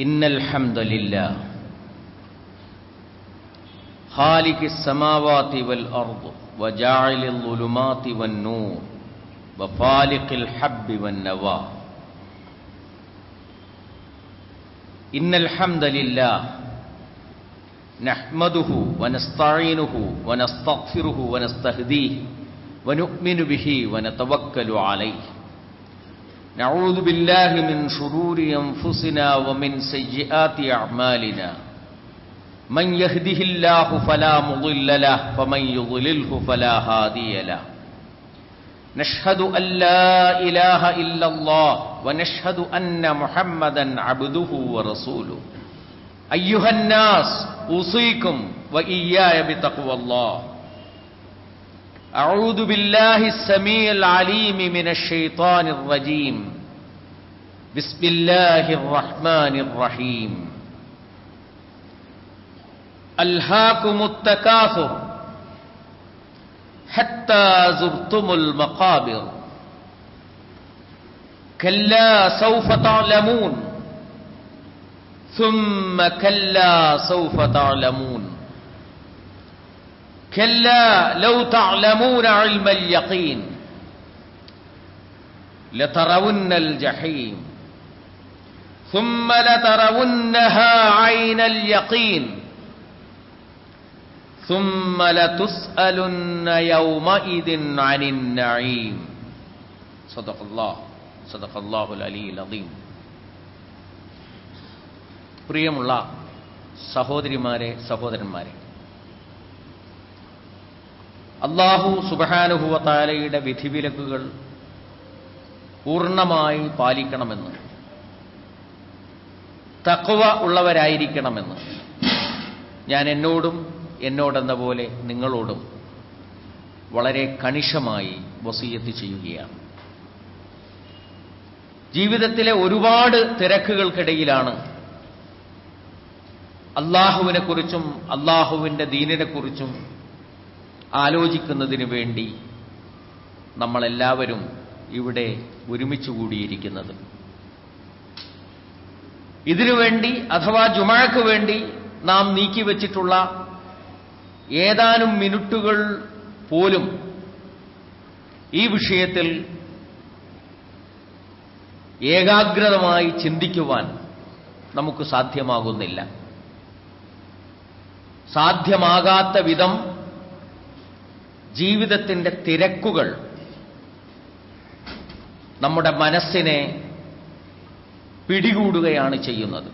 إن الحمد لله خالق السماوات والأرض وجاعل الظلمات والنور وفالق الحب والنوى. إن الحمد لله نحمده ونستعينه ونستغفره ونستهديه ونؤمن به ونتوكل عليه. نعوذ بالله من شرور أنفسنا ومن سيئات أعمالنا. من يهده الله فلا مضل له ومن يضلله فلا هادي له. نشهد أن لا إله إلا الله ونشهد أن محمدا عبده ورسوله. أيها الناس أوصيكم وإياي بتقوى الله. أعوذ بالله السميع العليم من الشيطان الرجيم. بسم الله الرحمن الرحيم. ألهاكم التكاثر حتى زرتم المقابر. كلا سوف تعلمون ثم كلا سوف تعلمون. كلا لو تعلمون علم اليقين لترون الجحيم ثم لترونها عين اليقين ثم لتسألن يومئذ عن النعيم صدق الله صدق الله العلي العظيم പ്രിയമുള്ള സഹോദരിമാരെ സഹോദരന്മാരെ അള്ളാഹു സുബഹാനുഭവത്താലയുടെ വിധിവിലക്കുകൾ പൂർണമായി പാലിക്കണമെന്ന് തക്കവ ഉള്ളവരായിരിക്കണമെന്ന് ഞാൻ എന്നോടും എന്നോടെന്ന പോലെ നിങ്ങളോടും വളരെ കണിശമായി വസീയത്ത് ചെയ്യുകയാണ്. ജീവിതത്തിലെ ഒരുപാട് തിരക്കുകൾക്കിടയിലാണ് അള്ളാഹുവിനെക്കുറിച്ചും അള്ളാഹുവിന്റെ ദീനിനെക്കുറിച്ചും ആലോചിക്കുന്നതിന് വേണ്ടി നമ്മളെല്ലാവരും ഇവിടെ ഒരുമിച്ച് കൂടിയിരിക്കുന്നത്. ഇതിനുവേണ്ടി അഥവാ ജുമാക്ക് വേണ്ടി നാം നീക്കിവെച്ചിട്ടുള്ള ഏതാനും മിനിറ്റുകൾ പോലും ഈ വിഷയത്തിൽ ഏകാഗ്രതമായി ചിന്തിക്കുവാൻ നമുക്ക് സാധ്യമാകുന്നില്ല. സാധ്യമാകാത്ത വിധം ജീവിതത്തിന്റെ തിരക്കുകൾ നമ്മുടെ മനസ്സിനെ പിടികൂടുകയാണ് ചെയ്യുന്നത്.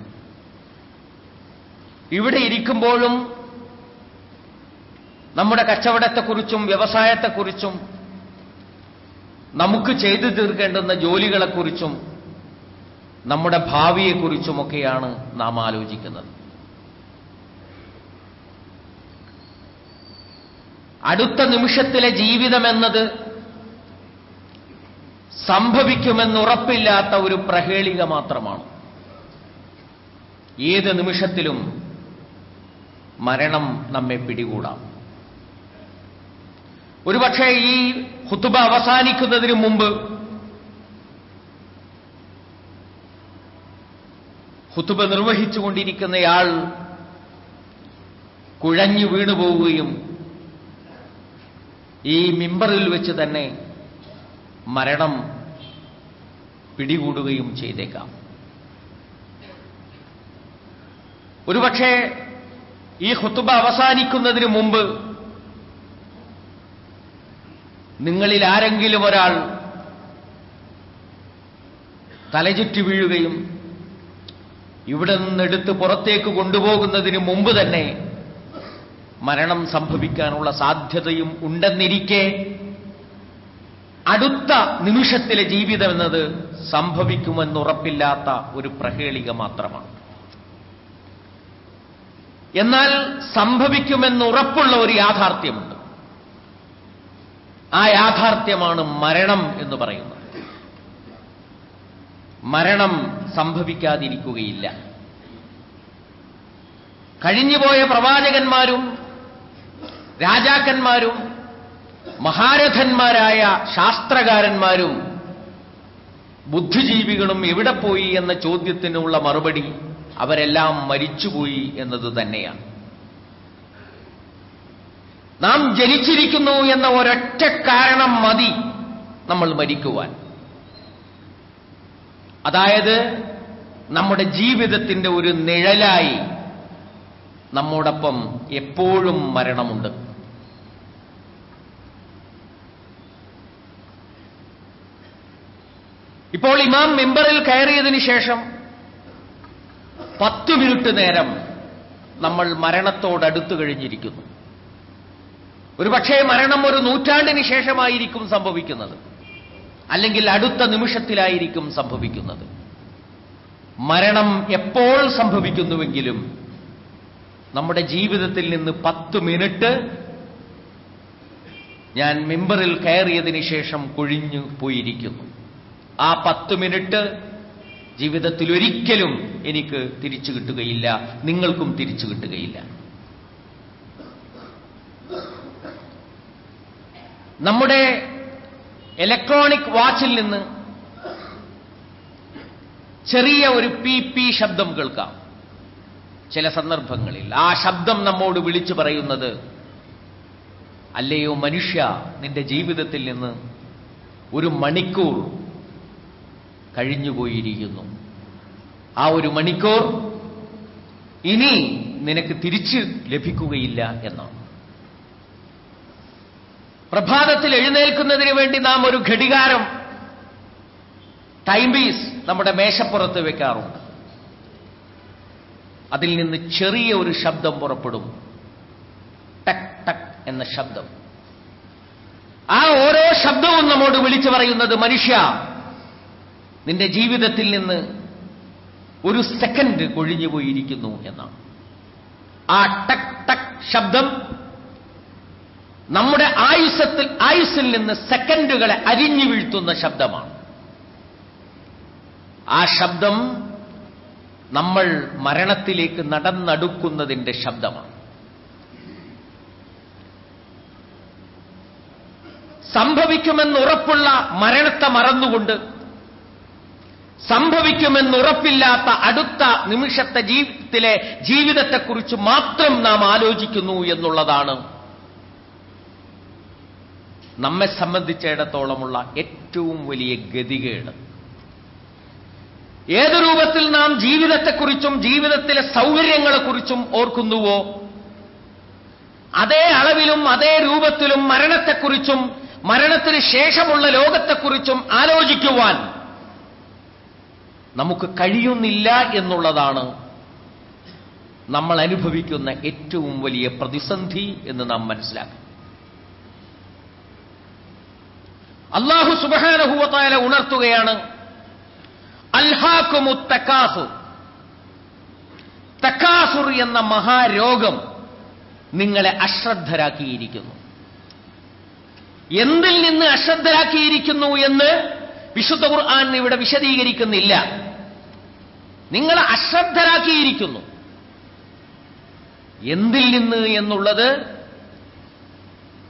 ഇവിടെ ഇരിക്കുമ്പോഴും നമ്മുടെ കച്ചവടത്തെക്കുറിച്ചും വ്യവസായത്തെക്കുറിച്ചും നമുക്ക് ചെയ്തു തീർക്കേണ്ടുന്ന ജോലികളെക്കുറിച്ചും നമ്മുടെ ഭാവിയെക്കുറിച്ചുമൊക്കെയാണ് നാം ആലോചിക്കുന്നത്. അടുത്ത നിമിഷത്തിലെ ജീവിതമെന്നത് സംഭവിക്കുമെന്നുറപ്പില്ലാത്ത ഒരു പ്രഹേളിക മാത്രമാണ്. ഏത് നിമിഷത്തിലും മരണം നമ്മെ പിടികൂടാം. ഒരുപക്ഷെ ഈ ഹുത്തുബ അവസാനിക്കുന്നതിന് മുമ്പ് ഹുത്തുബ നിർവഹിച്ചുകൊണ്ടിരിക്കുന്നയാൾ കുഴഞ്ഞു വീണുപോവുകയും ഈ മിമ്പറിൽ വെച്ച് തന്നെ മരണം പിടികൂടുകയും ചെയ്തേക്കാം. ഒരുപക്ഷെ ഈ ഹുത്തുബ അവസാനിക്കുന്നതിന് മുമ്പ് നിങ്ങളിൽ ആരെങ്കിലും ഒരാൾ തലചുറ്റി വീഴുകയും ഇവിടെ നിന്നെടുത്ത് പുറത്തേക്ക് കൊണ്ടുപോകുന്നതിന് മുമ്പ് തന്നെ മരണം സംഭവിക്കാനുള്ള സാധ്യതയും ഉണ്ടെന്നിരിക്കെ അടുത്ത നിമിഷത്തിലെ ജീവിതം എന്നത് സംഭവിക്കുമെന്നുറപ്പില്ലാത്ത ഒരു പ്രഹേളിക മാത്രമാണ്. എന്നാൽ സംഭവിക്കുമെന്നുറപ്പുള്ള ഒരു യാഥാർത്ഥ്യമുണ്ട്. ആ യാഥാർത്ഥ്യമാണ് മരണം എന്ന് പറയുന്നത്. മരണം സംഭവിക്കാതിരിക്കുകയില്ല. കഴിഞ്ഞുപോയ പ്രവാചകന്മാരും രാജാക്കന്മാരും മഹാരഥന്മാരായ ശാസ്ത്രകാരന്മാരും ബുദ്ധിജീവികളും എവിടെ പോയി എന്ന ചോദ്യത്തിനുള്ള മറുപടി അവരെല്ലാം മരിച്ചുപോയി എന്നത് തന്നെയാണ്. നാം ജനിച്ചിരിക്കുന്നു എന്ന ഒരൊറ്റ കാരണം മതി നമ്മൾ മരിക്കുവാൻ. അതായത് നമ്മുടെ ജീവിതത്തിന്റെ ഒരു നിഴലായി നമ്മോടൊപ്പം എപ്പോഴും മരണമുണ്ട്. ഇപ്പോൾ ഇമാം മെമ്പറിൽ കയറിയതിന് ശേഷം പത്ത് മിനിറ്റ് നേരം നമ്മൾ മരണത്തോടടുത്തു കഴിഞ്ഞിരിക്കുന്നു. ഒരുപക്ഷേ മരണം ഒരു നൂറ്റാണ്ടിന് ശേഷമായിരിക്കും സംഭവിക്കുന്നത്. അല്ലെങ്കിൽ അടുത്ത നിമിഷത്തിലായിരിക്കും സംഭവിക്കുന്നത്. മരണം എപ്പോൾ സംഭവിക്കുന്നുവെങ്കിലും നമ്മുടെ ജീവിതത്തിൽ നിന്ന് പത്ത് മിനിറ്റ് ഞാൻ മെമ്പറിൽ കയറിയതിന് ശേഷം കൊഴിഞ്ഞു പോയിരിക്കുന്നു. ആ പത്ത് മിനിറ്റ് ജീവിതത്തിൽ ഒരിക്കലും എനിക്ക് തിരിച്ചു കിട്ടുകയില്ല. നിങ്ങൾക്കും തിരിച്ചു കിട്ടുകയില്ല. നമ്മുടെ ഇലക്ട്രോണിക് വാച്ചിൽ നിന്ന് ചെറിയ ഒരു പി പി ശബ്ദം കേൾക്കാം. ചില സന്ദർഭങ്ങളിൽ. ആ ശബ്ദം നമ്മോട് വിളിച്ചു പറയുന്നത് അല്ലയോ മനുഷ്യ നിന്റെ ജീവിതത്തിൽ നിന്ന് ഒരു മണിക്കൂർ കഴിഞ്ഞുപോയിരിക്കുന്നു. ആ ഒരു മണിക്കൂർ ഇനി നിനക്ക് തിരിച്ച് ലഭിക്കുകയില്ല എന്നാണ്. പ്രഭാതത്തിൽ എഴുന്നേൽക്കുന്നതിന് വേണ്ടി നാം ഒരു ഘടികാരം ടൈം പീസ് നമ്മുടെ മേശപ്പുറത്ത് വെക്കാറുണ്ട്. അതിൽ നിന്ന് ചെറിയ ഒരു ശബ്ദം പുറപ്പെടും. ടക് ടക് എന്ന ശബ്ദം. ആ ഓരോ ശബ്ദവും നമ്മോട് വിളിച്ചു പറയുന്നത് മനുഷ്യ നിന്റെ ജീവിതത്തിൽ നിന്ന് ഒരു സെക്കൻഡ് കൊഴിഞ്ഞു പോയിരിക്കുന്നു എന്നാണ്. ആ ടക് ടക് ശബ്ദം നമ്മുടെ ആയുസത്തിൽ ആയുസ്സിൽ നിന്ന് സെക്കൻഡുകളെ അരിഞ്ഞു വീഴ്ത്തുന്ന ശബ്ദമാണ്. ആ ശബ്ദം നമ്മൾ മരണത്തിലേക്ക് നടന്നടുക്കുന്നതിന്റെ ശബ്ദമാണ്. സംഭവിക്കുമെന്നുറപ്പുള്ള മരണത്തെ മറന്നുകൊണ്ട് സംഭവിക്കുമെന്നുറപ്പില്ലാത്ത അടുത്ത നിമിഷത്തെ ജീവിതത്തിലെ ജീവിതത്തെക്കുറിച്ച് മാത്രം നാം ആലോചിക്കുന്നു എന്നുള്ളതാണ് നമ്മെ സംബന്ധിച്ചിടത്തോളമുള്ള ഏറ്റവും വലിയ ഗതികേട്. ഏത് രൂപത്തിൽ നാം ജീവിതത്തെക്കുറിച്ചും ജീവിതത്തിലെ സൗകര്യങ്ങളെക്കുറിച്ചും ഓർക്കുന്നുവോ? അതേ അളവിലും അതേ രൂപത്തിലും മരണത്തെക്കുറിച്ചും മരണത്തിന് ശേഷമുള്ള ലോകത്തെക്കുറിച്ചും ആലോചിക്കുവാൻ നമുക്ക് കഴിയുന്നില്ല എന്നുള്ളതാണ് നമ്മൾ അനുഭവിക്കുന്ന ഏറ്റവും വലിയ പ്രതിസന്ധി എന്ന് നാം മനസ്സിലാക്കും അള്ളാഹു സുബഹാനഹൂവത്തായ ഉണർത്തുകയാണ് അൽഹാക്കുമു തക്കാസുർ തക്കാസുർ എന്ന മഹാരോഗം നിങ്ങളെ അശ്രദ്ധരാക്കിയിരിക്കുന്നു. എന്തിൽ നിന്ന് അശ്രദ്ധരാക്കിയിരിക്കുന്നു എന്ന് വിശുദ്ധ ഖുർആൻ ഇവിടെ വിശദീകരിക്കുന്നില്ല. നിങ്ങളെ അശ്രദ്ധരാക്കിയിരിക്കുന്നു. എന്തിൽ നിന്ന് എന്നുള്ളത്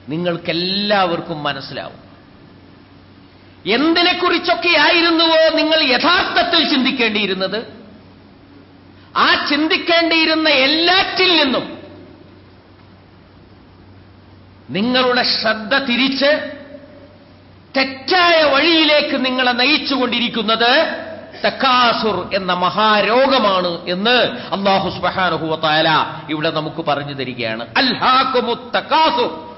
നിങ്ങൾക്കെല്ലാവർക്കും മനസ്സിലാവും. എന്തിനെക്കുറിച്ചൊക്കെയായിരുന്നുവോ നിങ്ങൾ യഥാർത്ഥത്തിൽ ചിന്തിക്കേണ്ടിയിരുന്നത്? ആ ചിന്തിക്കേണ്ടിയിരുന്ന എല്ലാറ്റിൽ നിന്നും നിങ്ങളുടെ ശ്രദ്ധ തിരിച്ച് തെറ്റായ വഴിയിലേക്ക് നിങ്ങളെ നയിച്ചുകൊണ്ടിരിക്കുന്നത് തക്കാസുർ എന്ന മഹാരോഗമാണ് എന്ന് അള്ളാഹു സുബാനുഹുവത്തായ ഇവിടെ നമുക്ക് പറഞ്ഞു തരികയാണ്. അൽഹാക്കുമു തക്കാസുർ.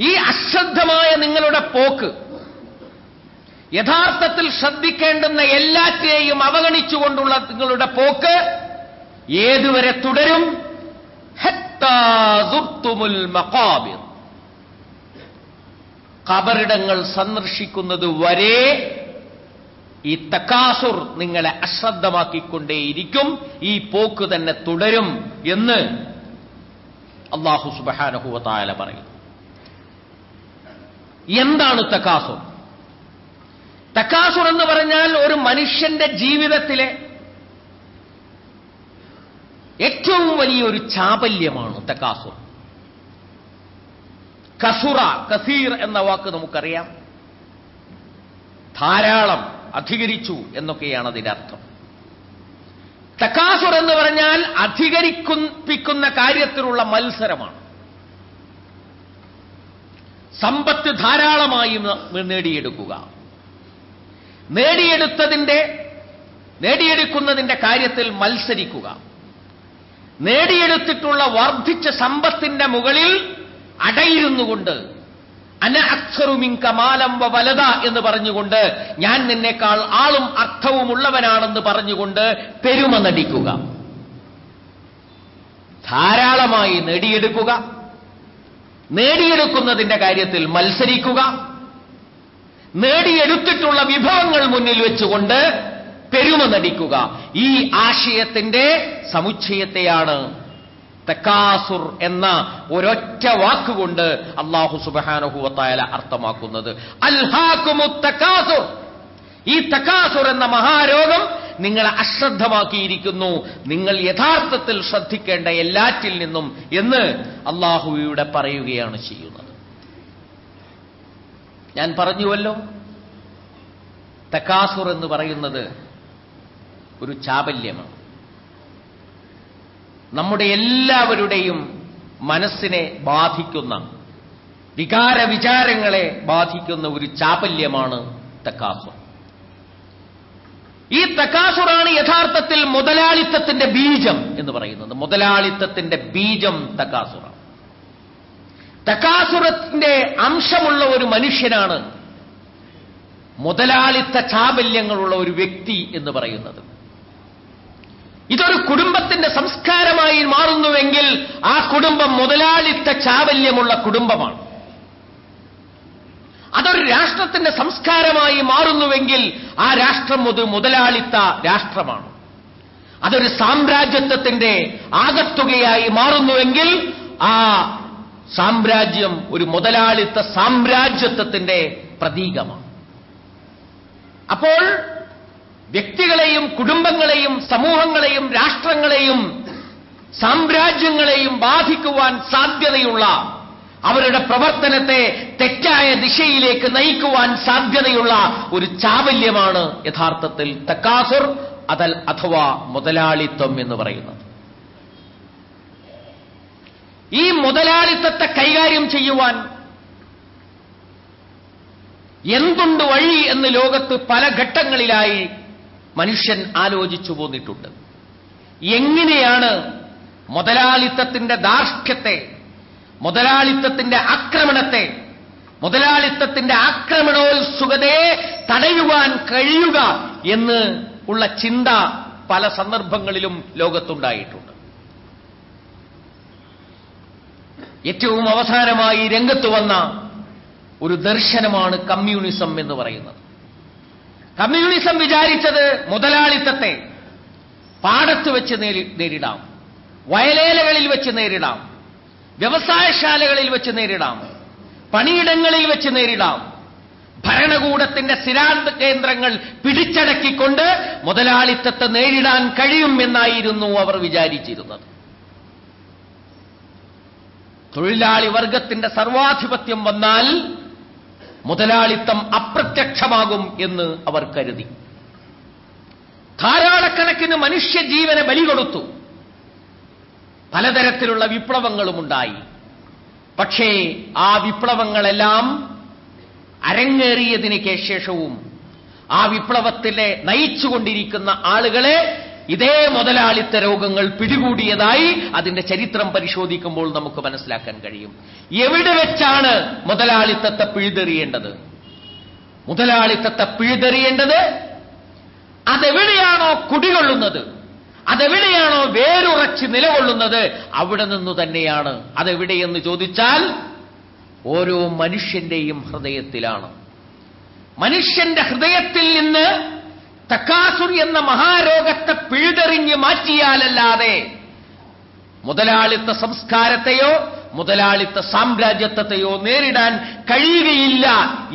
ഈ അശ്രദ്ധമായ നിങ്ങളുടെ പോക്ക് യഥാർത്ഥത്തിൽ ശ്രദ്ധിക്കേണ്ടുന്ന എല്ലാറ്റിനെയും അവഗണിച്ചുകൊണ്ടുള്ള നിങ്ങളുടെ പോക്ക് ഏതുവരെ തുടരും? ഹത്താ മഹാബിർ കബറിടങ്ങൾ സന്ദർശിക്കുന്നത് വരെ ഈ തക്കാസുർ നിങ്ങളെ അശ്രദ്ധമാക്കിക്കൊണ്ടേയിരിക്കും. ഈ പോക്ക് തന്നെ തുടരും എന്ന് അള്ളാഹു സുബഹാനഹുവതായ പറയും എന്താണ് തക്കാസുർ? തക്കാസുർ എന്ന് പറഞ്ഞാൽ ഒരു മനുഷ്യന്റെ ജീവിതത്തിലെ ഏറ്റവും വലിയൊരു ചാപല്യമാണ് തക്കാസുർ. കസുറ കസീർ എന്ന വാക്ക് നമുക്കറിയാം. ധാരാളം അധികരിച്ചു എന്നൊക്കെയാണ് അതിന്റെ അർത്ഥം. തക്കാസുർ എന്ന് പറഞ്ഞാൽ അധികരിപ്പിക്കുന്ന കാര്യത്തിലുള്ള മത്സരമാണ്. സമ്പത്ത് ധാരാളമായി നേടിയെടുക്കുക. നേടിയെടുത്തതിന്റെ നേടിയെടുക്കുന്നതിന്റെ കാര്യത്തിൽ മത്സരിക്കുക. നേടിയെടുത്തിട്ടുള്ള വർദ്ധിച്ച സമ്പത്തിന്റെ മുകളിൽ അടയിരുന്നുകൊണ്ട് അന അക്സറുമിൻ കമാലം വലത എന്ന് പറഞ്ഞുകൊണ്ട് ഞാൻ നിന്നേക്കാൾ ആളും അർത്ഥവുമുള്ളവനാണെന്ന് പറഞ്ഞുകൊണ്ട് പെരുമ നടിക്കുക. ധാരാളമായി നേടിയെടുക്കുക. നേടിയെടുക്കുന്നതിന്റെ കാര്യത്തിൽ മത്സരിക്കുക. നേടിയെടുത്തിട്ടുള്ള വിഭവങ്ങൾ മുന്നിൽ വെച്ചുകൊണ്ട് പെരുമ നടിക്കുക. ഈ ആശയത്തിന്റെ സമുച്ചയത്തെയാണ് തക്കാസുർ എന്ന ഒരൊറ്റ വാക്കുകൊണ്ട് അള്ളാഹു സുബഹാനുഹൂവത്തായാല അർത്ഥമാക്കുന്നത്. അൽഹാക്കുമു തക്കാസുർ. ഈ തക്കാസുർ എന്ന മഹാരോഗം നിങ്ങളെ അശ്രദ്ധമാക്കിയിരിക്കുന്നു. നിങ്ങൾ യഥാർത്ഥത്തിൽ ശ്രദ്ധിക്കേണ്ട എല്ലാറ്റിൽ നിന്നും എന്ന് അള്ളാഹുവിടെ പറയുകയാണ് ചെയ്യുന്നത്. ഞാൻ പറഞ്ഞുവല്ലോ. തക്കാസുർ എന്ന് പറയുന്നത് ഒരു ചാബല്യമാണ്. നമ്മുടെ എല്ലാവരുടെയും മനസ്സിനെ ബാധിക്കുന്ന വികാര വിചാരങ്ങളെ ബാധിക്കുന്ന ഒരു ചാപല്യമാണ് തക്കാസുർ. ഈ തക്കാസുറാണ് യഥാർത്ഥത്തിൽ മുതലാളിത്തത്തിന്റെ ബീജം എന്ന് പറയുന്നത്. മുതലാളിത്തത്തിന്റെ ബീജം തക്കാസുറാണ്. തക്കാസുറത്തിന്റെ അംശമുള്ള ഒരു മനുഷ്യനാണ് മുതലാളിത്ത ചാബല്യങ്ങളുള്ള ഒരു വ്യക്തി എന്ന് പറയുന്നത്. ഇതൊരു കുടുംബത്തിന്റെ സംസ്കാരമായി മാറുന്നുവെങ്കിൽ ആ കുടുംബം മുതലാളിത്ത ചാവല്യമുള്ള കുടുംബമാണ്. അതൊരു രാഷ്ട്രത്തിന്റെ സംസ്കാരമായി മാറുന്നുവെങ്കിൽ ആ രാഷ്ട്രം ഒരു മുതലാളിത്ത രാഷ്ട്രമാണ്. അതൊരു സാമ്രാജ്യത്വത്തിന്റെ ആകത്തുകയായി മാറുന്നുവെങ്കിൽ ആ സാമ്രാജ്യം ഒരു മുതലാളിത്ത സാമ്രാജ്യത്വത്തിന്റെ പ്രതീകമാണ്. അപ്പോൾ വ്യക്തികളെയും കുടുംബങ്ങളെയും സമൂഹങ്ങളെയും രാഷ്ട്രങ്ങളെയും സാമ്രാജ്യങ്ങളെയും ബാധിക്കുവാൻ സാധ്യതയുള്ള അവരുടെ പ്രവർത്തനത്തെ തെറ്റായ ദിശയിലേക്ക് നയിക്കുവാൻ സാധ്യതയുള്ള ഒരു ചാവല്യമാണ് യഥാർത്ഥത്തിൽ തക്കാസുർ അതൽ അഥവാ മുതലാളിത്വം എന്ന് പറയുന്നത്. ഈ മുതലാളിത്തത്തെ കൈകാര്യം ചെയ്യുവാൻ എന്തുണ്ട് വഴി എന്ന് ലോകത്ത് പല ഘട്ടങ്ങളിലായി മനുഷ്യൻ ആലോചിച്ചു പോന്നിട്ടുണ്ട്. എങ്ങനെയാണ് മുതലാളിത്തത്തിന്റെ ധാർഷ്ട്യത്തെ മുതലാളിത്തത്തിന്റെ ആക്രമണത്തെ മുതലാളിത്തത്തിന്റെ ആക്രമണോത്സുകതയെ തടയുവാൻ കഴിയുക എന്ന് ഉള്ള ചിന്ത പല സന്ദർഭങ്ങളിലും ലോകത്തുണ്ടായിട്ടുണ്ട്. ഏറ്റവും അവസാനമായി രംഗത്ത് വന്ന ഒരു ദർശനമാണ് കമ്മ്യൂണിസം എന്ന് പറയുന്നത്. കമ്മ്യൂണിസം വിചാരിച്ചത് മുതലാളിത്തത്തെ പാടത്ത് വെച്ച് നേരിടാം. വയലേലകളിൽ വെച്ച് നേരിടാം. വ്യവസായശാലകളിൽ വെച്ച് നേരിടാം. പണിയിടങ്ങളിൽ വെച്ച് നേരിടാം. ഭരണകൂടത്തിന്റെ സ്ഥിരാന്ത കേന്ദ്രങ്ങൾ പിടിച്ചടക്കിക്കൊണ്ട് മുതലാളിത്തത്തെ നേരിടാൻ കഴിയും എന്നായിരുന്നു അവർ വിചാരിച്ചിരുന്നത്. തൊഴിലാളി വർഗത്തിന്റെ സർവാധിപത്യം വന്നാൽ മുതലാളിത്തം അപ്രത്യക്ഷമാകും എന്ന് അവർ കരുതി. ധാരാളക്കണക്കിന് മനുഷ്യജീവനെ ബലി കൊടുത്തു പലതരത്തിലുള്ള വിപ്ലവങ്ങളുമുണ്ടായി. പക്ഷേ ആ വിപ്ലവങ്ങളെല്ലാം അരങ്ങേറിയതിന് ശേഷവും ആ വിപ്ലവത്തിലെ നയിച്ചുകൊണ്ടിരിക്കുന്ന ആളുകളെ ഇതേ മുതലാളിത്ത രോഗങ്ങൾ പിടികൂടിയതായി അതിന്റെ ചരിത്രം പരിശോധിക്കുമ്പോൾ നമുക്ക് മനസ്സിലാക്കാൻ കഴിയും. എവിടെ വെച്ചാണ് മുതലാളിത്തത്തെ പിഴുതെറിയേണ്ടത്? മുതലാളിത്തത്തെ പിഴുതെറിയേണ്ടത് അതെവിടെയാണോ കുടികൊള്ളുന്നത്? അതെവിടെയാണോ വേരുറച്ച് നിലകൊള്ളുന്നത്? അവിടെ നിന്നു തന്നെയാണ്. അതെവിടെയെന്ന് ചോദിച്ചാൽ ഓരോ മനുഷ്യന്റെയും ഹൃദയത്തിലാണ്. മനുഷ്യന്റെ ഹൃദയത്തിൽ നിന്ന് തക്കാസുർ എന്ന മഹാരോഗത്തെ പിഴുതെറിഞ്ഞ് മാറ്റിയാലല്ലാതെ മുതലാളിത്ത സംസ്കാരത്തെയോ മുതലാളിത്ത സാമ്രാജ്യത്വത്തെയോ നേരിടാൻ കഴിയുകയില്ല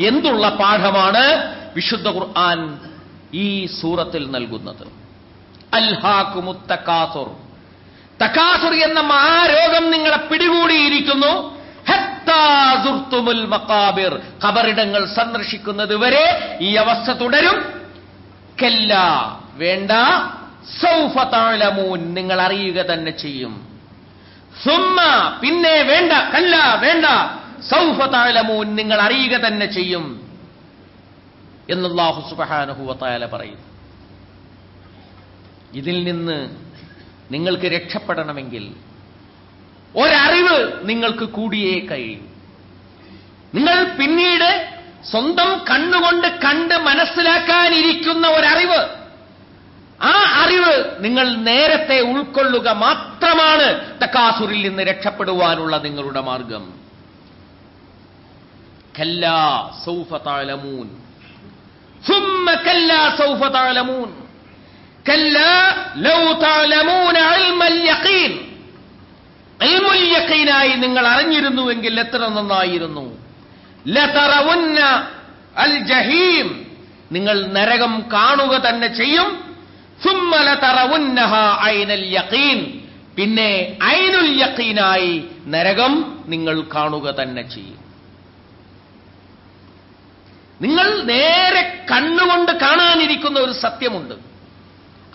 എന്നുള്ള പാഠമാണ് വിശുദ്ധ ഖുർആൻ ഈ സൂറത്തിൽ നൽകുന്നത്. അൽഹാക്കുമുത്തക്കാസുർ തക്കാസുർ എന്ന മഹാരോഗം നിങ്ങളെ പിടികൂടിയിരിക്കുന്നു. മക്കാബിർ ഖബറിടങ്ങൾ സന്ദർശിക്കുന്നത് ഈ അവസ്ഥ തുടരും. കല്ല. വേണ്ട. സൗഫ നിങ്ങൾ അറിയുക തന്നെ ചെയ്യും. സുമ്മ. പിന്നെ വേണ്ട. കല്ല. വേണ്ട. സൗഫ നിങ്ങൾ അറിയുക തന്നെ ചെയ്യും. എന്നുള്ളാഹു സുബഹാനഹുവത്തായാല പറയും. ഇതിൽ നിന്ന് നിങ്ങൾക്ക് രക്ഷപ്പെടണമെങ്കിൽ ഒരറിവ് നിങ്ങൾക്ക് കൂടിയേ കഴിയും. നിങ്ങൾ പിന്നീട് സ്വന്തം കണ്ണുകൊണ്ട് കണ്ട് മനസ്സിലാക്കാനിരിക്കുന്ന ഒരറിവ് ആ അറിവ് നിങ്ങൾ നേരത്തെ ഉൾക്കൊള്ളുക മാത്രമാണ് തക്കാസുറിൽ നിന്ന് രക്ഷപ്പെടുവാനുള്ള നിങ്ങളുടെ മാർഗം കല്ലാ സൗഫ താലമൂൻ ثم كلا سوف تعلمون كلا لو تعلمون علم اليقين علم اليقين ആയി നിങ്ങൾ അറിഞ്ഞിരുന്നുവെങ്കിൽ എത്ര നന്നായിരുന്നു ലതറവുന്ന ജഹീം നിങ്ങൾ നരകം കാണുക തന്നെ ചെയ്യും. സുമ്മല തറവുന്നഹ പിന്നെ ഐനുൽ യക്കീനായി നരകം നിങ്ങൾ കാണുക തന്നെ ചെയ്യും. നിങ്ങൾ നേരെ കണ്ണുകൊണ്ട് കാണാനിരിക്കുന്ന ഒരു സത്യമുണ്ട്.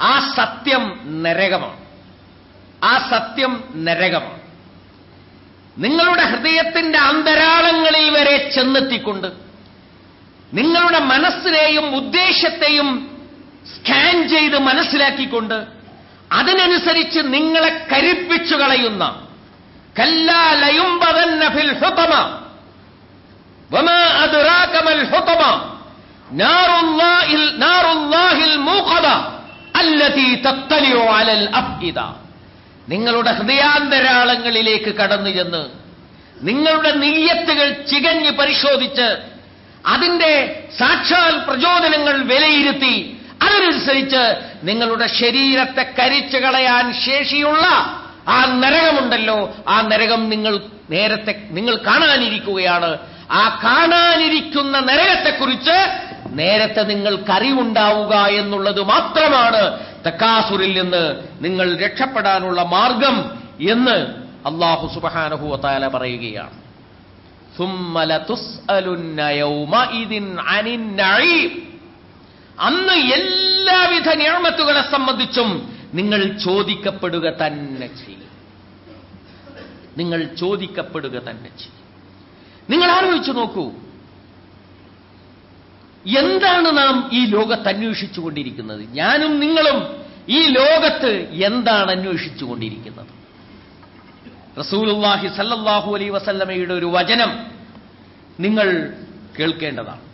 ആ സത്യം നരകമാണ്. ആ സത്യം നരകമാണ്. നിങ്ങളുടെ ഹൃദയത്തിന്റെ അന്തരാളങ്ങളിൽ വരെ ചെന്നെത്തിക്കൊണ്ട് നിങ്ങളുടെ മനസ്സിനെയും ഉദ്ദേശത്തെയും സ്കാൻ ചെയ്ത് മനസ്സിലാക്കിക്കൊണ്ട് അതിനനുസരിച്ച് നിങ്ങളെ കരിപ്പിച്ചു കളയുന്ന കല്ലാലയുംബതന്നഫിൽ ഹുതമ. നിങ്ങളുടെ ഹൃദയാന്തരാളങ്ങളിലേക്ക് കടന്നു ചെന്ന് നിങ്ങളുടെ നീയത്തുകൾ ചികഞ്ഞ് പരിശോധിച്ച് അതിന്റെ സാക്ഷാൽ പ്രചോദനങ്ങൾ വിലയിരുത്തി അതിനനുസരിച്ച് നിങ്ങളുടെ ശരീരത്തെ കരിച്ചു കളയാൻ ശേഷിയുള്ള ആ നരകമുണ്ടല്ലോ ആ നരകം നിങ്ങൾ നേരത്തെ നിങ്ങൾ കാണാനിരിക്കുകയാണ്. ആ കാണാനിരിക്കുന്ന നരകത്തെക്കുറിച്ച് നേരത്തെ നിങ്ങൾക്കറിവുണ്ടാവുക എന്നുള്ളത് മാത്രമാണ് തക്കാസുറിൽ നിന്ന് നിങ്ങൾ രക്ഷപ്പെടാനുള്ള മാർഗം എന്ന് അള്ളാഹു സുബഹാനഹുവത്താല പറയുകയാണ്. അന്ന് എല്ലാവിധ നിയമത്തുകളെ സംബന്ധിച്ചും നിങ്ങൾ ചോദിക്കപ്പെടുക തന്നെ ചെയ്യും. നിങ്ങൾ ചോദിക്കപ്പെടുക തന്നെ ചെയ്യും. നിങ്ങൾ ആലോചിച്ചു നോക്കൂ. എന്താണ് നാം ഈ ലോകത്ത് അന്വേഷിച്ചുകൊണ്ടിരിക്കുന്നത്? ഞാനും നിങ്ങളും ഈ ലോകത്ത് എന്താണ് അന്വേഷിച്ചുകൊണ്ടിരിക്കുന്നത്? റസൂലുല്ലാഹി സല്ലല്ലാഹു അലൈ വസല്ലമയുടെ ഒരു വചനം നിങ്ങൾ കേൾക്കേണ്ടതാണ്.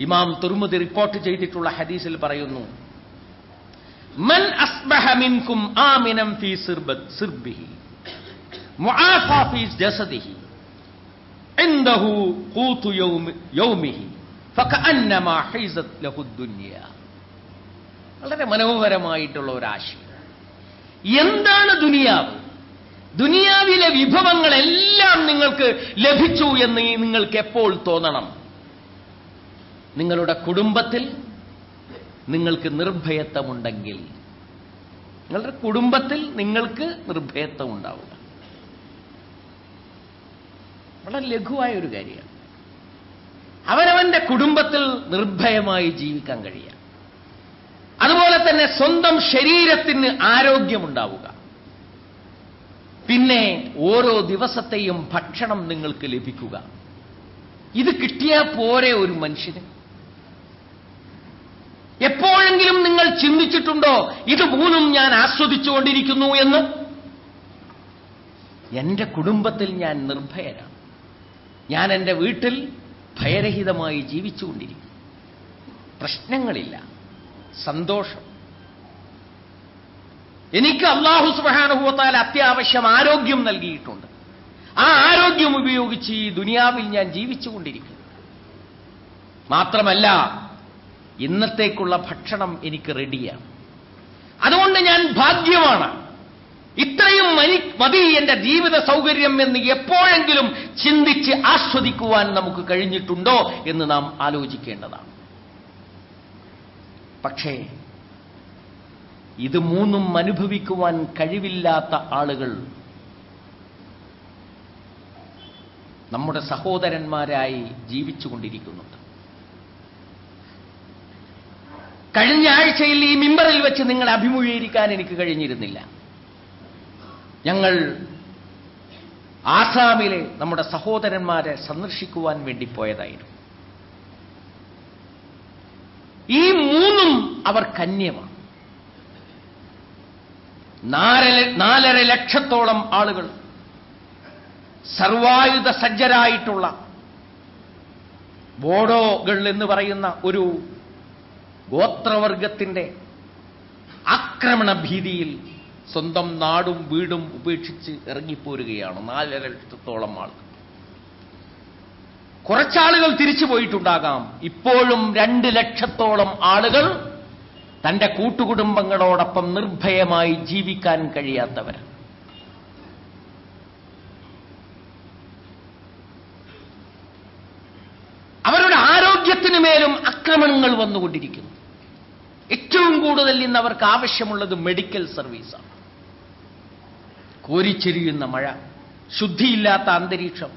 ഇമാം തുർമുദി റിപ്പോർട്ട് ചെയ്തിട്ടുള്ള ഹദീസിൽ പറയുന്നു മൻ അസ്ബഹ മിൻകും ആമിനം ഫീ സിർബിഹി ഫീ ജസദിഹി ഇൻദഹു ഖൂതു യൗമിഹി. വളരെ മനോഹരമായിട്ടുള്ള ഒരാശയം എന്താണ് ദുനിയാവ്? ദുനിയാവിലെ വിഭവങ്ങളെല്ലാം നിങ്ങൾക്ക് ലഭിച്ചു എന്ന് നിങ്ങൾക്ക് എപ്പോൾ തോന്നണം? നിങ്ങളുടെ കുടുംബത്തിൽ നിങ്ങൾക്ക് നിർഭയത്വമുണ്ടെങ്കിൽ നിങ്ങളുടെ കുടുംബത്തിൽ നിങ്ങൾക്ക് നിർഭയത്വം ഉണ്ടാവുക വളരെ ലഘുവായ ഒരു കാര്യമാണ്. അവനവന്റെ കുടുംബത്തിൽ നിർഭയമായി ജീവിക്കാൻ കഴിയുക. അതുപോലെ തന്നെ സ്വന്തം ശരീരത്തിന് ആരോഗ്യമുണ്ടാവുക. പിന്നെ ഓരോ ദിവസത്തെയും ഭക്ഷണം നിങ്ങൾക്ക് ലഭിക്കുക. ഇത് കിട്ടിയാൽ പോരെ ഒരു മനുഷ്യന്? എപ്പോഴെങ്കിലും നിങ്ങൾ ചിന്തിച്ചിട്ടുണ്ടോ ഇത് മൂന്നും ഞാൻ ആസ്വദിച്ചുകൊണ്ടിരിക്കുന്നു എന്ന്? എന്റെ കുടുംബത്തിൽ ഞാൻ നിർഭയനാണ്. ഞാൻ എന്റെ വീട്ടിൽ ഭയരഹിതമായി ജീവിച്ചുകൊണ്ടിരിക്കും. പ്രശ്നങ്ങളില്ല. സന്തോഷം. എനിക്ക് അള്ളാഹു സുബാനുഭവത്താൽ അത്യാവശ്യം ആരോഗ്യം നൽകിയിട്ടുണ്ട്. ആ ആരോഗ്യം ഉപയോഗിച്ച് ഈ ദുനിയാവിൽ ഞാൻ ജീവിച്ചുകൊണ്ടിരിക്കുന്നു മാത്രമല്ല ഇന്നത്തേക്കുള്ള ഭക്ഷണം എനിക്ക് റെഡിയാണ് അതുകൊണ്ട് ഞാൻ ഭാഗ്യമാണ് ഇത്രയും മതി എന്റെ ജീവിത സൗകര്യം എന്ന് എപ്പോഴെങ്കിലും ചിന്തിച്ച് ആസ്വദിക്കുവാൻ നമുക്ക് കഴിഞ്ഞിട്ടുണ്ടോ എന്ന് നാം ആലോചിക്കേണ്ടതാണ്. പക്ഷേ ഇത് മൂന്നും അനുഭവിക്കുവാൻ കഴിവില്ലാത്ത ആളുകൾ നമ്മുടെ സഹോദരന്മാരായി ജീവിച്ചുകൊണ്ടിരിക്കുന്നുണ്ട്. കഴിഞ്ഞ ആഴ്ചയിൽ ഈ മിമ്പറിൽ വെച്ച് നിങ്ങളെ അഭിമുഖീകരിക്കാൻ എനിക്ക് കഴിഞ്ഞിരുന്നില്ല. ഞങ്ങൾ ആസാമിലെ നമ്മുടെ സഹോദരന്മാരെ സന്ദർശിക്കുവാൻ വേണ്ടി പോയതായിരുന്നു. ഈ മൂന്നും അവർ കന്യമാണ്. നാലര ലക്ഷത്തോളം ആളുകൾ സർവായുധ സജ്ജരായിട്ടുള്ള ബോഡോകൾ എന്ന് പറയുന്ന ഒരു ഗോത്രവർഗത്തിന്റെ ആക്രമണ ഭീതിയിൽ സ്വന്തം നാടും വീടും ഉപേക്ഷിച്ച് ഇറങ്ങിപ്പോരുകയാണ് നാലര ലക്ഷത്തോളം ആൾക്ക് കുറച്ചാളുകൾ തിരിച്ചു പോയിട്ടുണ്ടാകാം. ഇപ്പോഴും രണ്ട് ലക്ഷത്തോളം ആളുകൾ തന്റെ കൂട്ടുകുടുംബങ്ങളോടൊപ്പം നിർഭയമായി ജീവിക്കാൻ കഴിയാത്തവർ. അവരുടെ ആരോഗ്യത്തിനു മേലും ആക്രമണങ്ങൾ വന്നുകൊണ്ടിരിക്കുന്നു. ഏറ്റവും കൂടുതൽ ഇന്ന് അവർക്ക് ആവശ്യമുള്ളത് മെഡിക്കൽ സർവീസാണ്. കോരിച്ചെരിയുന്ന മഴ ശുദ്ധിയില്ലാത്ത അന്തരീക്ഷം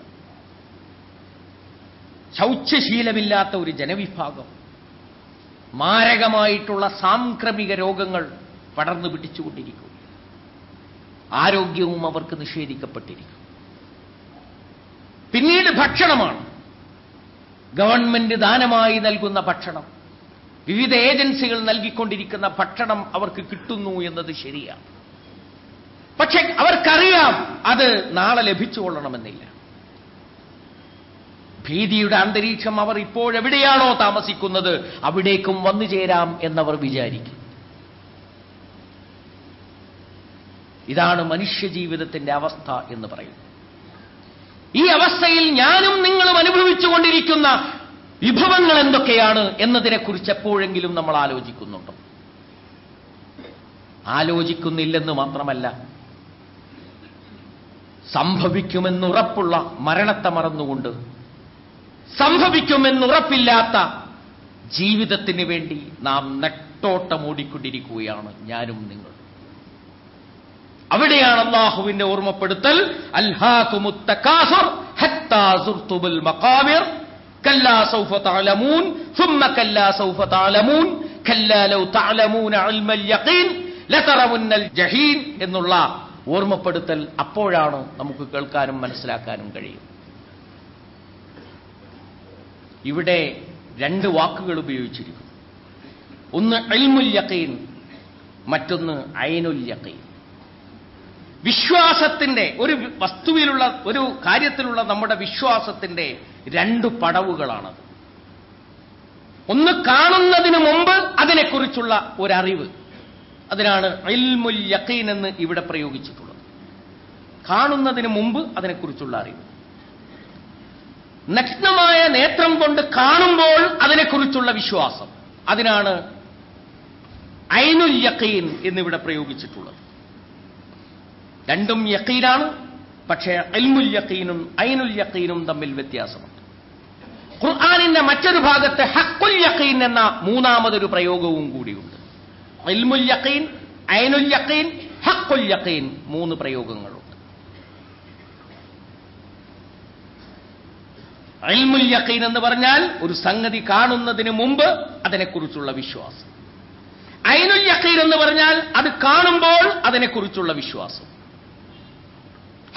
ശൗച്യശീലമില്ലാത്ത ഒരു ജനവിഭാഗം മാരകമായിട്ടുള്ള സാംക്രമിക രോഗങ്ങൾ പടർന്നു പിടിച്ചുകൊണ്ടിരിക്കും. ആരോഗ്യവും അവർക്ക് നിഷേധിക്കപ്പെട്ടിരിക്കും. പിന്നീട് ഭക്ഷണമാണ്. ഗവൺമെന്റ് ദാനമായി നൽകുന്ന ഭക്ഷണം വിവിധ ഏജൻസികൾ നൽകിക്കൊണ്ടിരിക്കുന്ന ഭക്ഷണം അവർക്ക് കിട്ടുന്നു എന്നത് ശരിയാണ്. പക്ഷെ അവർക്കറിയാം അത് നാളെ ലഭിച്ചുകൊള്ളണമെന്നില്ല. ഭീതിയുടെ അന്തരീക്ഷം അവർ ഇപ്പോഴെവിടെയാണോ താമസിക്കുന്നത് അവിടേക്കും വന്നു ചേരാം എന്നവർ വിചാരിക്കും. ഇതാണ് മനുഷ്യജീവിതത്തിന്റെ അവസ്ഥ എന്ന് പറയുന്നത് ഈ അവസ്ഥയിൽ ഞാനും നിങ്ങളും അനുഭവിച്ചുകൊണ്ടിരിക്കുന്ന വിഭവങ്ങൾ എന്തൊക്കെയാണ് എന്നതിനെക്കുറിച്ച് എപ്പോഴെങ്കിലും നമ്മൾ ആലോചിക്കുന്നുണ്ടോ? ആലോചിക്കുന്നില്ലെന്ന് മാത്രമല്ല സംഭവിക്കുമെന്നുറപ്പുള്ള മരണത്തെ മറന്നുകൊണ്ട് സംഭവിക്കുമെന്നുറപ്പില്ലാത്ത ജീവിതത്തിന് വേണ്ടി നാം നെട്ടോട്ടമോടിക്കൊണ്ടിരിക്കുകയാണ് ഞാനും നിങ്ങൾ അവിടെയാണ് അള്ളാഹുവിന്റെ ഓർമ്മപ്പെടുത്തൽ. എന്നുള്ള ഓർമ്മപ്പെടുത്തൽ അപ്പോഴാണ് നമുക്ക് കേൾക്കാനും മനസ്സിലാക്കാനും കഴിയും. ഇവിടെ രണ്ട് വാക്കുകൾ ഉപയോഗിച്ചിരിക്കുന്നു. ഒന്ന് യഖീൻ മറ്റൊന്ന് യഖീൻ. വിശ്വാസത്തിന്റെ ഒരു വസ്തുവിലുള്ള ഒരു കാര്യത്തിലുള്ള നമ്മുടെ വിശ്വാസത്തിന്റെ രണ്ട് പടവുകളാണത്. ഒന്ന് കാണുന്നതിന് മുമ്പ് അതിനെക്കുറിച്ചുള്ള ഒരറിവ്. അതിനാണ് ഇൽമുൽ യക്കീൻ എന്ന് ഇവിടെ പ്രയോഗിച്ചിട്ടുള്ളത്. കാണുന്നതിന് മുമ്പ് അതിനെക്കുറിച്ചുള്ള അറിവ്. നഗ്നമായ നേത്രം കൊണ്ട് കാണുമ്പോൾ അതിനെക്കുറിച്ചുള്ള വിശ്വാസം. അതിനാണ് ഐനുൽ യക്കീൻ എന്നിവിടെ പ്രയോഗിച്ചിട്ടുള്ളത്. രണ്ടും യക്കീനാണ് പക്ഷേ അൽമുൽ യക്കീനും ഐനുൽ യക്കീനും തമ്മിൽ വ്യത്യാസമുണ്ട്. ഖുർആാനിന്റെ മറ്റൊരു ഭാഗത്ത് ഹക്കുൽ യക്കീൻ എന്ന മൂന്നാമതൊരു പ്രയോഗവും കൂടിയുണ്ട്. അൽമുൽ യക്കീൻ ഐനുൽ യക്കീൻ ഹക്കുൽ യക്കീൻ മൂന്ന് പ്രയോഗങ്ങളുണ്ട്. അൽമുൽ യക്കീൻ എന്ന് പറഞ്ഞാൽ ഒരു സംഗതി കാണുന്നതിന് മുമ്പ് അതിനെക്കുറിച്ചുള്ള വിശ്വാസം. ഐനുൽ യക്കീൻ എന്ന് പറഞ്ഞാൽ അത് കാണുമ്പോൾ അതിനെക്കുറിച്ചുള്ള വിശ്വാസം.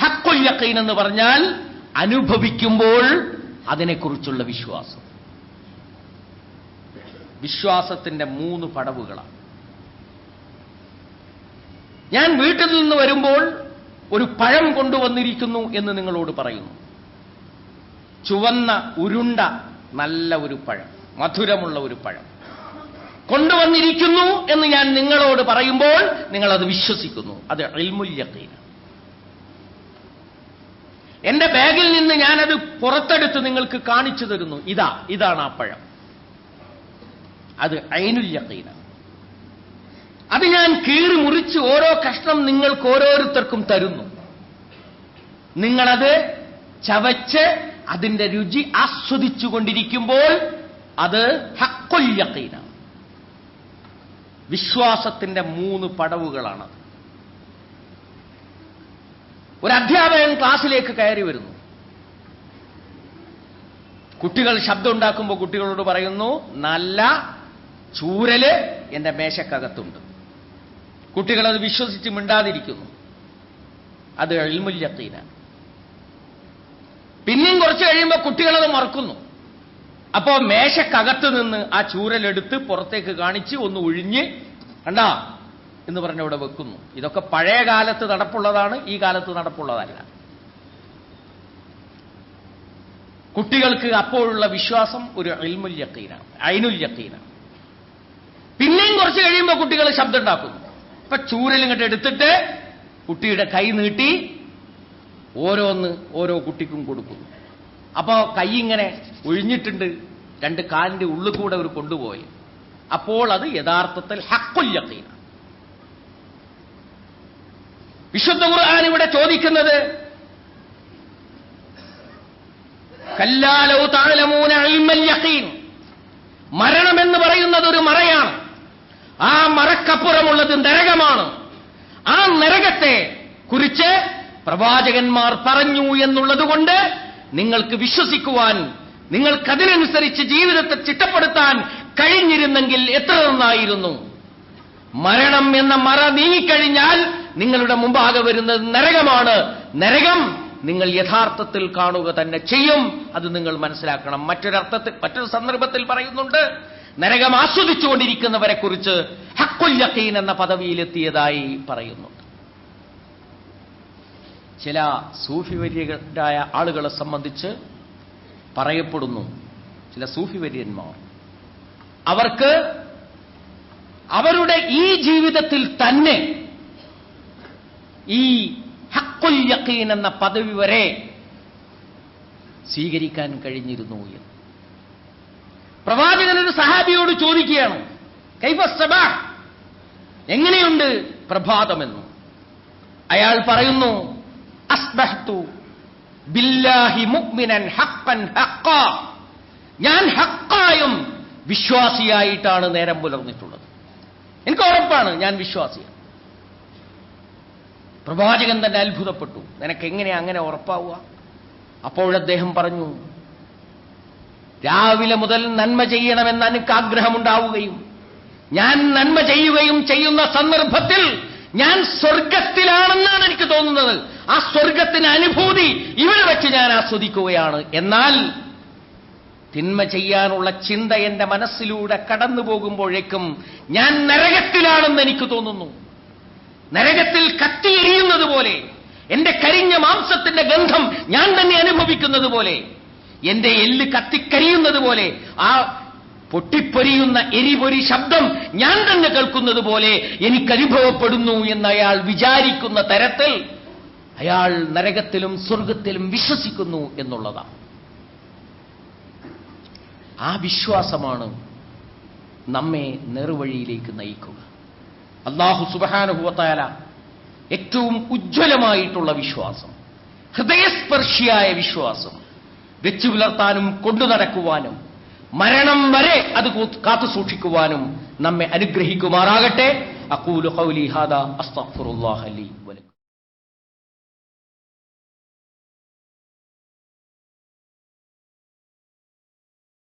ഹക്കുൽ യക്കീൻ എന്ന് പറഞ്ഞാൽ അനുഭവിക്കുമ്പോൾ അതിനെക്കുറിച്ചുള്ള വിശ്വാസം. വിശ്വാസത്തിന്റെ മൂന്ന് പടവുകളാണ്. ഞാൻ വീട്ടിൽ നിന്ന് വരുമ്പോൾ ഒരു പഴം കൊണ്ടുവന്നിരിക്കുന്നു എന്ന് നിങ്ങളോട് പറയുന്നു. ചുവന്ന ഉരുണ്ട നല്ല ഒരു പഴം മധുരമുള്ള ഒരു പഴം കൊണ്ടുവന്നിരിക്കുന്നു എന്ന് ഞാൻ നിങ്ങളോട് പറയുമ്പോൾ നിങ്ങൾ അത് വിശ്വസിക്കുന്നു. അത് ഇൽമുൽ യക്കീനാണ് എന്റെ ബാഗിൽ നിന്ന് ഞാനത് പുറത്തെടുത്ത് നിങ്ങൾക്ക് കാണിച്ചു തരുന്നു. ഇതാ ഇതാണ് ആ പഴം. അത് ഐനുൽ യക്കീന അത് ഞാൻ കീറി മുറിച്ച് ഓരോ കഷ്ണം നിങ്ങൾക്ക് ഓരോരുത്തർക്കും തരുന്നു. നിങ്ങളത് ചവച്ച് അതിന്റെ രുചി ആസ്വദിച്ചുകൊണ്ടിരിക്കുമ്പോൾ അത് ഹക്കൊല്ലക്കൈന വിശ്വാസത്തിന്റെ മൂന്ന് പടവുകളാണ് ഒരു അധ്യാപകൻ ക്ലാസ്സിലേക്ക് കയറി വരുന്നു. കുട്ടികൾ ശബ്ദം ഉണ്ടാക്കുമ്പോൾ കുട്ടികളോട് പറയുന്നു നല്ല ചൂരൽ എന്റെ മേശക്കകത്തുണ്ട്. കുട്ടികളത് വിശ്വസിച്ച് മിണ്ടാതിരിക്കുന്നു. അത് എൽമുല്യത്തീനാണ് പിന്നെയും കുറച്ച് കഴിയുമ്പോൾ കുട്ടികളത് മറക്കുന്നു. അപ്പോ മേശക്കകത്ത് നിന്ന് ആ ചൂരലെടുത്ത് പുറത്തേക്ക് കാണിച്ച് ഒന്ന് ഒഴിഞ്ഞ് കണ്ടാ എന്ന് പറഞ്ഞ് അവിടെ വെക്കുന്നു. ഇതൊക്കെ പഴയ കാലത്ത് നടപ്പുള്ളതാണ് ഈ കാലത്ത് നടപ്പുള്ളതല്ല. കുട്ടികൾക്ക് അപ്പോഴുള്ള വിശ്വാസം ഒരു അൽമുൽ യക്കീനാണ് അയിനുൽ യക്കീനാണ് പിന്നെയും കുറച്ച് കഴിയുമ്പോൾ കുട്ടികൾ ശബ്ദം ഉണ്ടാക്കുന്നു. ഇപ്പൊ ചൂരൽ ഇങ്ങോട്ട് എടുത്തിട്ട് കുട്ടിയുടെ കൈ നീട്ടി ഓരോന്ന് ഓരോ കുട്ടിക്കും കൊടുക്കുന്നു അപ്പോ കൈ ഇങ്ങനെ ഒഴിഞ്ഞിട്ടുണ്ട്. രണ്ട് കാലിന്റെ ഉള്ളിൽ കൂടെ അവർ കൊണ്ടുപോയി. അപ്പോൾ അത് യഥാർത്ഥത്തിൽ ഹക്കുൽ യക്കീനാണ് വിശുദ്ധ ഖുർആൻ ഇവിടെ ചോദിക്കുന്നത് കല്ലാലോ താഴലമൂന മരണമെന്ന് പറയുന്നത് ഒരു മറയാണ്. ആ മറക്കപ്പുറമുള്ളത് നരകമാണ്. ആ നരകത്തെ കുറിച്ച് പ്രവാചകന്മാർ പറഞ്ഞു എന്നുള്ളതുകൊണ്ട് നിങ്ങൾക്ക് വിശ്വസിക്കുവാൻ നിങ്ങൾക്കതിനനുസരിച്ച് ജീവിതത്തെ ചിട്ടപ്പെടുത്താൻ കഴിഞ്ഞിരുന്നെങ്കിൽ എത്ര നന്നായിരുന്നു. മരണം എന്ന മറ നീങ്ങിക്കഴിഞ്ഞാൽ നിങ്ങളുടെ മുമ്പാകെ വരുന്നത് നരകമാണ്. നരകം നിങ്ങൾ യഥാർത്ഥത്തിൽ കാണുക തന്നെ ചെയ്യും. അത് നിങ്ങൾ മനസ്സിലാക്കണം. മറ്റൊരർത്ഥത്തിൽ മറ്റൊരു സന്ദർഭത്തിൽ പറയുന്നുണ്ട് നരകം ആസ്വദിച്ചുകൊണ്ടിരിക്കുന്നവരെ കുറിച്ച് ഹക്കുൽ യക്കീൻ എന്ന പദവിയിലെത്തിയതായി പറയുന്നുണ്ട് ചില സൂഫി വര്യരായ ആളുകളെ സംബന്ധിച്ച് പറയപ്പെടുന്നു ചില സൂഫി വര്യന്മാർ അവർക്ക് അവരുടെ ഈ ജീവിതത്തിൽ തന്നെ ഈ ഹക്കുൽ യക്കീൻ എന്ന പദവി വരെ സ്വീകരിക്കാൻ കഴിഞ്ഞിരുന്നു എന്ന്. പ്രവാചകൻ ഒരു സഹാബിയോട് ചോദിക്കുകയാണ് കൈഫസ്തബ എങ്ങനെയുണ്ട് പ്രഭാതമെന്ന്? അയാൾ പറയുന്നു അസ്ബഹ്തു ബില്ലാഹി മുഅ്മിനൻ ഹക്കൻ ഹക്ക ഞാൻ ഹക്കായും വിശ്വാസിയായിട്ടാണ് നേരം പുലർന്നിട്ടുള്ളത്. എനിക്ക് ഉറപ്പാണ് ഞാൻ വിശ്വാസിയാണ്. പ്രവാചകൻ തന്നെ അത്ഭുതപ്പെട്ടു. നിനക്ക് എങ്ങനെ അങ്ങനെ ഉറപ്പാവുക? അപ്പോഴദ്ദേഹം പറഞ്ഞു രാവിലെ മുതൽ നന്മ ചെയ്യണമെന്ന് എനിക്ക് ആഗ്രഹമുണ്ടാവുകയും ഞാൻ നന്മ ചെയ്യുകയും ചെയ്യുന്ന സന്ദർഭത്തിൽ ഞാൻ സ്വർഗത്തിലാണെന്നാണ് എനിക്ക് തോന്നുന്നത്. ആ സ്വർഗത്തിന് അനുഭൂതി ഇവിടെ വെച്ച് ഞാൻ ആസ്വദിക്കുകയാണ്. എന്നാൽ തിന്മ ചെയ്യാനുള്ള ചിന്ത എന്റെ മനസ്സിലൂടെ കടന്നു പോകുമ്പോഴേക്കും ഞാൻ നരകത്തിലാണെന്ന് എനിക്ക് തോന്നുന്നു. നരകത്തിൽ കത്തിയെരിയുന്നത് പോലെ എന്റെ കരിഞ്ഞ മാംസത്തിന്റെ ഗന്ധം ഞാൻ തന്നെ അനുഭവിക്കുന്നത് പോലെ എന്റെ എല്ല് കത്തിക്കരിയുന്നത് പോലെ ആ പൊട്ടിപ്പൊരിയുന്ന എരിപൊരി ശബ്ദം ഞാൻ തന്നെ കേൾക്കുന്നത് പോലെ എനിക്ക് അനുഭവപ്പെടുന്നു എന്ന് അയാൾ വിചാരിക്കുന്ന തരത്തിൽ അയാൾ നരകത്തിലും സ്വർഗത്തിലും വിശ്വസിക്കുന്നു എന്നുള്ളതാണ്. ആ വിശ്വാസമാണ് നമ്മെ നേർവഴിയിലേക്ക് നയിക്കുക. അള്ളാഹു സുബാനുഭവത്തായ ഏറ്റവും ഉജ്ജ്വലമായിട്ടുള്ള വിശ്വാസം ഹൃദയസ്പർശിയായ വിശ്വാസം വെച്ചു പുലർത്താനും കൊണ്ടു നടക്കുവാനും മരണം വരെ അത് കാത്തു സൂക്ഷിക്കുവാനും നമ്മെ അനുഗ്രഹിക്കുമാറാകട്ടെ. അക്കൂലു ഹൗലി ഹാദ അസ്തഫുറുല്ലാഹലി വലക്കും